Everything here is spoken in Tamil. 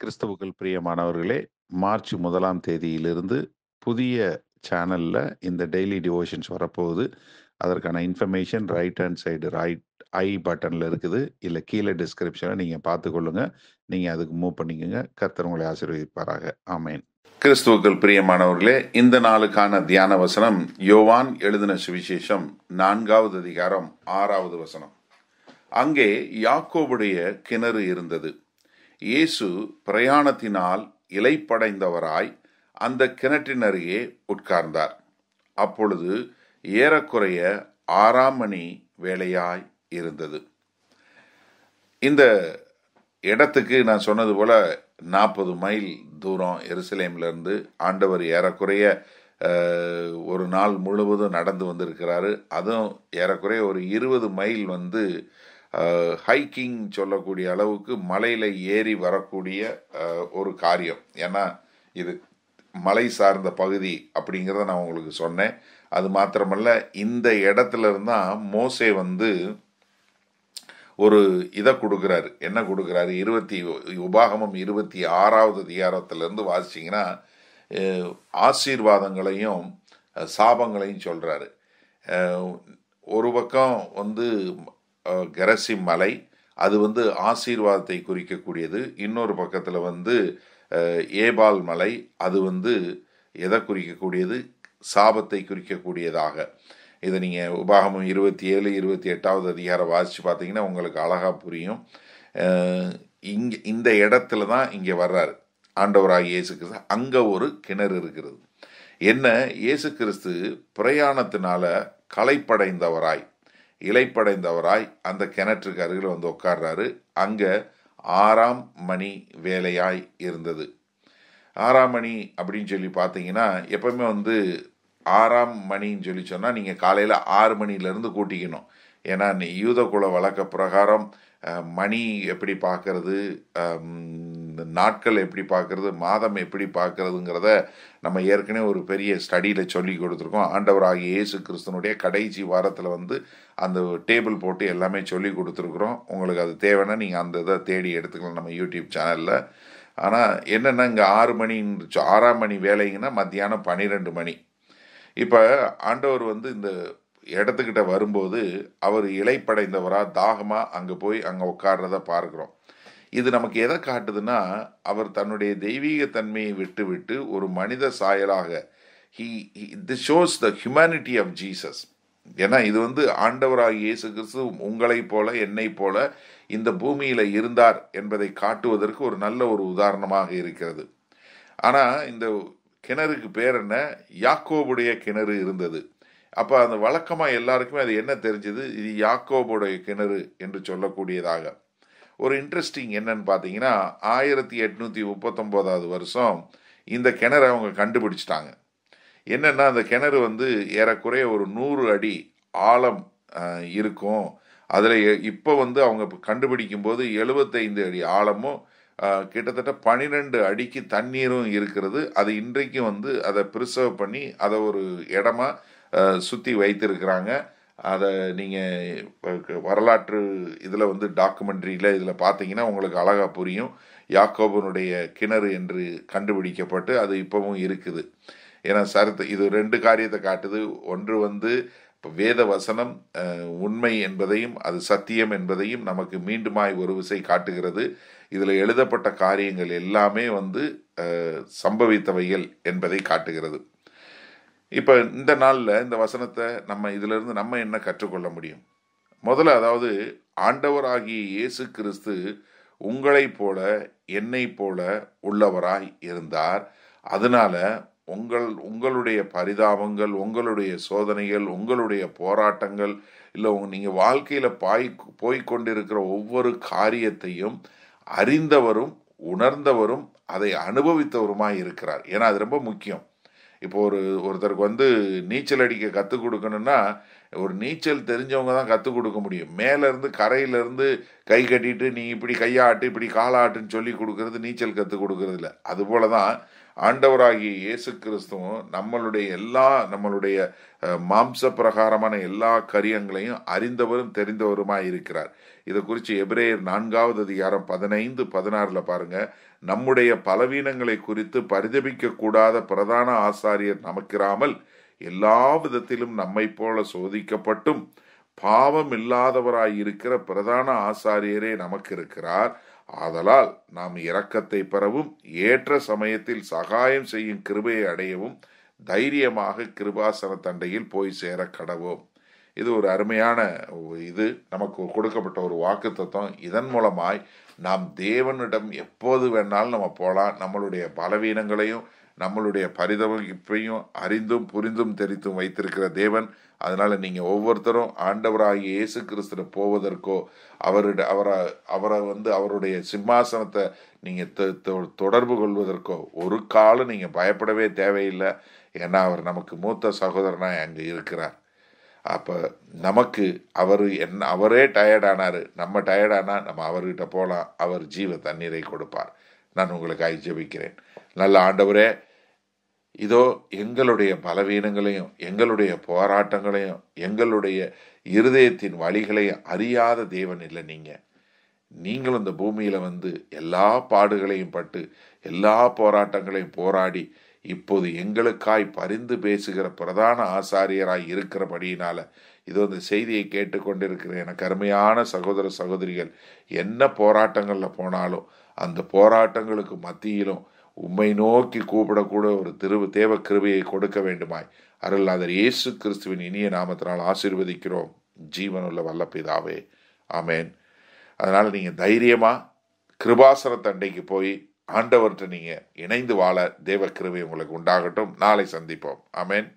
கிறிஸ்தவுக்கள் பிரியமானவர்களே மார்ச் முதலாம் தேதியிலிருந்து புதிய சேனலில் இந்த டெய்லி டிவோஷன்ஸ் வரப்போகுது. அதற்கான information right hand side right I பட்டனில் இருக்குது. இல்லை கீழே டிஸ்கிரிப்ஷனில் நீங்கள் பார்த்துக்கொள்ளுங்க நீங்கள் அதுக்கு மூவ் பண்ணிக்கோங்க. கர்த்தர் உங்களை ஆசீர்வதிப்பாராக. ஆமேன். கிறிஸ்துவுக்கள் பிரியமானவர்களே இந்த நாளுக்கான தியான வசனம் யோவான் எழுதின சுவிசேஷம் நான்காவது அதிகாரம் ஆறாவது வசனம். அங்கே யாக்கோபுடைய கிணறு இருந்தது. இயேசு பிரயாணத்தினால் இலைப்படைந்தவராய் அந்த கிணற்றின் அருகே உட்கார்ந்தார். அப்பொழுது ஏறக்குறைய ஆறாம் மணி வேலையாய் இருந்தது. இந்த இடத்துக்கு நான் சொன்னது போல நாற்பது மைல் தூரம் எருசலேம்லேருந்து ஆண்டவர் ஏறக்குறைய ஒரு நாள் முழுவதும் நடந்து வந்திருக்கிறாரு. அதுவும் ஏறக்குறைய ஒரு இருபது மைல் வந்து ஹைக்கிங் சொல்லக்கூடிய அளவுக்கு மலையில் ஏறி வரக்கூடிய ஒரு காரியம். ஏன்னா இது மலை சார்ந்த பகுதி அப்படிங்கிறத நான் உங்களுக்கு சொன்னேன். அது மாத்திரமல்ல இந்த இடத்துல இருந்தால் மோசே வந்து ஒரு இதை கொடுக்குறாரு. என்ன கொடுக்குறாரு? இருபத்தி உபாகமம் இருபத்தி ஆறாவது அதிகாரத்திலேருந்து வாசிச்சிங்கன்னா ஆசீர்வாதங்களையும் சாபங்களையும் சொல்கிறாரு ஒரு பக்கம் வந்து கரசி மலை அது வந்து ஆசீர்வாதத்தை குறிக்கக்கூடியது. இன்னொரு பக்கத்தில் வந்து ஏபால் மலை அது வந்து எதை குறிக்கக்கூடியது? சாபத்தை குறிக்கக்கூடியதாக. இதை நீங்கள் உபாகமம் இருபத்தி ஏழு இருபத்தி எட்டாவது அதிகாரம் வாசித்து பார்த்தீங்கன்னா உங்களுக்கு அழகாக புரியும். இங்கே இந்த இடத்துல தான் இங்கே வர்றாரு. ஆண்டவராக இயேசு கிறிஸ்து. அங்கே ஒரு கிணறு இருக்கிறது. என்ன? இயேசு கிறிஸ்து பிரயாணத்தினால களைப்படைந்தவராய். இலைப்படைந்தவராய் அந்த கிணற்றுக்கு அருகில் வந்து உட்கார்றாரு. அங்கே ஆறாம் மணி வேலையாய் இருந்தது. ஆறாம் மணி அப்படின்னு சொல்லி பார்த்தீங்கன்னா எப்பவுமே வந்து ஆறாம் மணின்னு சொல்லி சொன்னால் நீங்கள் காலையில் ஆறு மணிலேருந்து கூட்டிக்கணும். ஏன்னா நீ யூத குல வழக்க பிரகாரம் மணி எப்படி பார்க்கறது நாட்கள் எப்படி பார்க்கறது மாதம் எப்படி பார்க்கறதுங்கிறத நம்ம ஏற்கனவே ஒரு பெரிய ஸ்டடியில் சொல்லி கொடுத்துருக்கோம். ஆண்டவர் ஆகிய இயேசு கிறிஸ்தனுடைய கடைசி வாரத்தில் வந்து அந்த டேபிள் போட்டு எல்லாமே சொல்லி கொடுத்துருக்குறோம். உங்களுக்கு அது தேவைன்னா நீங்கள் அந்த இதை தேடி எடுத்துக்கலாம் நம்ம யூடியூப் சேனலில் ஆனால் என்னென்னா இங்கே ஆறு மணின்னு ஆறாம் மணி வேலைங்கன்னா மத்தியானம் பன்னிரெண்டு மணி. இப்போ ஆண்டவர் வந்து இந்த இடத்துக்கிட்ட வரும்போது அவர் இலைப்படைந்தவராக தாகமாக அங்கே போய் அங்கே உட்கார்றத பார்க்குறோம். இது நமக்கு எதை காட்டுதுன்னா அவர் தன்னுடைய தெய்வீக தன்மையை விட்டுவிட்டு ஒரு மனித சாயலாக he the shows the humanity of Jesus ஏன்னா இது வந்து ஆண்டவராக இயேசு கிறிஸ்து உங்களைப் போல என்னைப் போல இந்த பூமியில் இருந்தார் என்பதை காட்டுவதற்கு ஒரு நல்ல ஒரு உதாரணமாக இருக்கிறது. ஆனால் இந்த கிணறுக்கு பேர் என்ன? யாக்கோபுடைய கிணறு இருந்தது. அப்போ அந்த வழக்கமாக எல்லாருக்குமே அது என்ன தெரிஞ்சது? இது யாக்கோபுடைய கிணறு என்று சொல்லக்கூடியதாக. ஒரு இன்ட்ரெஸ்டிங் என்னன்னு பார்த்தீங்கன்னா ஆயிரத்தி எட்நூத்தி முப்பத்தொம்போதாவது வருஷம் இந்த கிணறு அவங்க கண்டுபிடிச்சிட்டாங்க. என்னன்னா அந்த கிணறு வந்து ஏறக்குறைய ஒரு நூறு அடி ஆழம் இருக்கும். அதில் இப்போ வந்து அவங்க கண்டுபிடிக்கும் போது எழுபத்தைந்து அடி ஆழமும் கிட்டத்தட்ட பன்னிரெண்டு அடிக்கு தண்ணீரும் இருக்கிறது. அது இன்றைக்கும் வந்து அதை ப்ரிசர்வ் பண்ணி அதை ஒரு இடமா சுற்றி வைத்திருக்கிறாங்க. அதை நீங்கள் வரலாற்று இதில் வந்து டாக்குமெண்ட்ரியில் இதில் பார்த்தீங்கன்னா உங்களுக்கு அழகாக புரியும். யாக்கோபனுடைய கிணறு என்று கண்டுபிடிக்கப்பட்டு அது இப்போவும் இருக்குது. ஏன்னா சரித்த இது ரெண்டு காரியத்தை காட்டுது. ஒன்று வந்து இப்போ வேத வசனம் உண்மை என்பதையும் அது சத்தியம் என்பதையும் நமக்கு மீண்டுமாய் ஒரு விசை காட்டுகிறது. இதில் எழுதப்பட்ட காரியங்கள் எல்லாமே வந்து சம்பவித்தவைகள் என்பதை காட்டுகிறது. இப்போ இந்த நாளில் இந்த வசனத்தை நம்ம இதிலிருந்து நம்ம என்ன கற்றுக்கொள்ள முடியும்? முதல்ல அதாவது ஆண்டவர் ஆகிய இயேசு கிறிஸ்து உங்களைப் போல என்னைப் போல உள்ளவராய் இருந்தார். அதனால உங்கள் உங்களுடைய பரிதாபங்கள் உங்களுடைய சோதனைகள் உங்களுடைய போராட்டங்கள் இல்லை நீங்கள் வாழ்க்கையில் பாய் போய் கொண்டிருக்கிற ஒவ்வொரு காரியத்தையும் அறிந்தவரும் உணர்ந்தவரும் அதை அனுபவித்தவருமாய் இருக்கிறார். ஏன்னா அது ரொம்ப முக்கியம். இப்போ ஒரு ஒருத்தருக்கு வந்து நீச்சல் அடிக்க கற்றுக் கொடுக்கணுன்னா ஒரு நீச்சல் தெரிஞ்சவங்க தான் கற்றுக் கொடுக்க முடியும். மேலேருந்து கரையிலேருந்து கை கட்டிட்டு நீ இப்படி கையாட்டு இப்படி காலாட்டுன்னு சொல்லி கொடுக்கறது நீச்சல் கற்றுக் கொடுக்கறது இல்லை அதுபோல தான் ஆண்டவராகிய இயேசு கிறிஸ்துவும் நம்மளுடைய எல்லா நம்மளுடைய மாம்ச பிரகாரமான எல்லா கரியங்களையும் அறிந்தவரும் தெரிந்தவருமாய் இருக்கிறார். இதை குறித்து எபிரேயர் நான்காவது அதிகாரம் பதினைந்து பதினாறில் பாருங்க. நம்முடைய பலவீனங்களை குறித்து பரிதபிக்க கூடாத பிரதான ஆசாரியர் நமக்கிராமல் எல்லா விதத்திலும் நம்மை போல சோதிக்கப்பட்டும் பாவம் இல்லாதவராய் இருக்கிற பிரதான ஆசாரியரே நமக்கு இருக்கிறார் ஆதலால் நாம் இரக்கத்தை பெறவும் ஏற்ற சமயத்தில் சகாயம் செய்யும் கிருபையை அடையவும் தைரியமாக கிருபாசன தண்டையில் போய் சேர கடவோம். இது ஒரு அருமையான இது. நமக்கு கொடுக்கப்பட்ட ஒரு வாக்கு தத்துவம் இதன் மூலமாய் நாம் தேவனிடம் எப்போது வேணாலும் நம்ம போகலாம். நம்மளுடைய பலவீனங்களையும் நம்மளுடைய பரிதவிப்பையும் அறிந்தும் புரிந்தும் தெரித்தும் வைத்திருக்கிற தேவன். அதனால நீங்க ஒவ்வொருத்தரும் ஆண்டவராகிய இயேசு கிறிஸ்துல போவதற்கோ அவருடைய அவரை அவரை வந்து அவருடைய சிம்மாசனத்தை நீங்க தொ- தொ- தொடர்பு கொள்வதற்கோ ஒரு காலம் நீங்க பயப்படவே தேவையில்லை. ஏன்னா அவர் நமக்கு மூத்த சகோதரனா அங்கே இருக்கிறார். அப்போ நமக்கு அவர் என்ன அவரே டயர்டானார் நம்ம டயர்டானால் நம்ம அவர்கிட்ட போகலாம் அவர் ஜீவ தண்ணீரை கொடுப்பார். நான் உங்களுக்காக ஜெபிக்கிறேன். நல்ல ஆண்டவரே இதோ எங்களுடைய பலவீனங்களையும் எங்களுடைய போராட்டங்களையும் எங்களுடைய இருதயத்தின் வழிகளையும் அறியாத தேவன் இல்லை நீங்க. நீங்களும் இந்த பூமியில வந்து எல்லா பாடுகளையும் பட்டு எல்லா போராட்டங்களையும் போராடி இப்போது எங்களுக்காய் பரிந்து பேசுகிற பிரதான ஆசாரியராய் இருக்கிறபடியினால இதோ இந்த செய்தியை கேட்டுக்கொண்டிருக்கிற எனக்கு அருமையான சகோதர சகோதரிகள் என்ன போராட்டங்களில் போனாலும் அந்த போராட்டங்களுக்கு மத்தியிலும் உம்மை நோக்கி கூப்பிடக்கூட ஒரு திரு தேவ கிருபையை கொடுக்க வேண்டுமாய். அருள்நாதர் இயேசு கிறிஸ்துவின் இனிய நாமத்தினால் ஆசீர்வதிக்கிறோம். ஜீவனுள்ள வல்ல பிதாவே ஆமென். அதனால் நீங்கள் தைரியமாக கிருபாசன தண்டைக்கு போய் ஆண்டவர்கிட்ட நீங்கள் இணைந்து வாழ தேவ கிருபை உங்களுக்கு உண்டாகட்டும். நாளை சந்திப்போம். ஆமேன்.